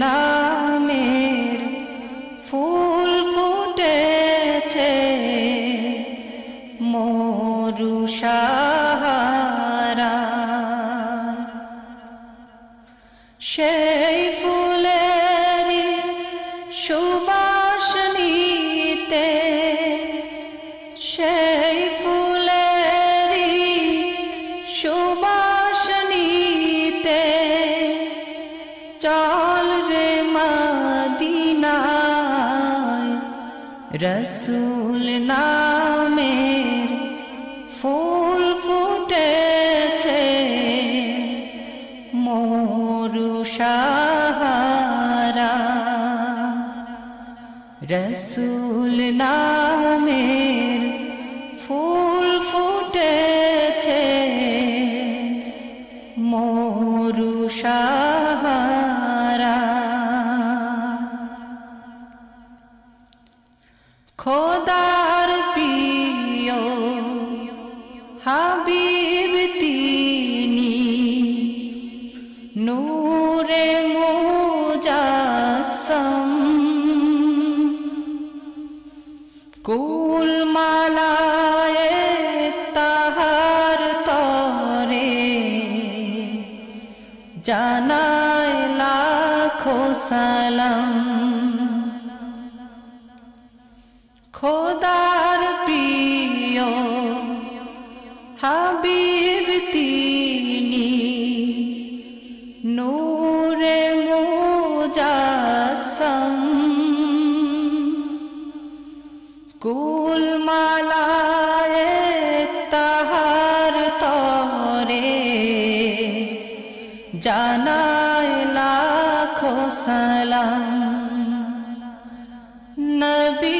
নামের ফুল ফুটেছে মরু সেই ফুলের সুবাস নিতে সেই ফুলের সুবাস নিতে রসুল নামের ফুল ফুটেছে মরু সাহারা। রসুল নামের ফুল ফুটেছে মরু খোদার প্রিয় হাবিব তিনি নূরে মুজাসম। কুল মালায় তাহার তরে জানায় লাখো সালাম। হাবিব তিনি নূরে মোজাসম। কুল মালায় তাহার তরে জানায় লাখো সালাম। নবী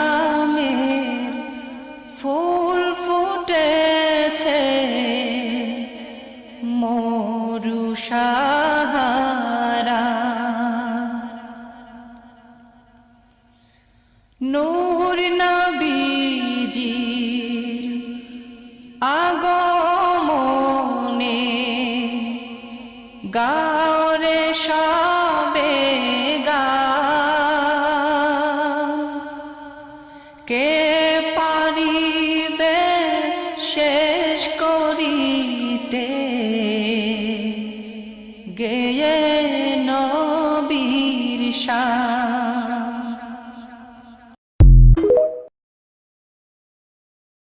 ফুল ফুটেছে মরুষাহারা নূর নবীজির আগমনে গাওরে সা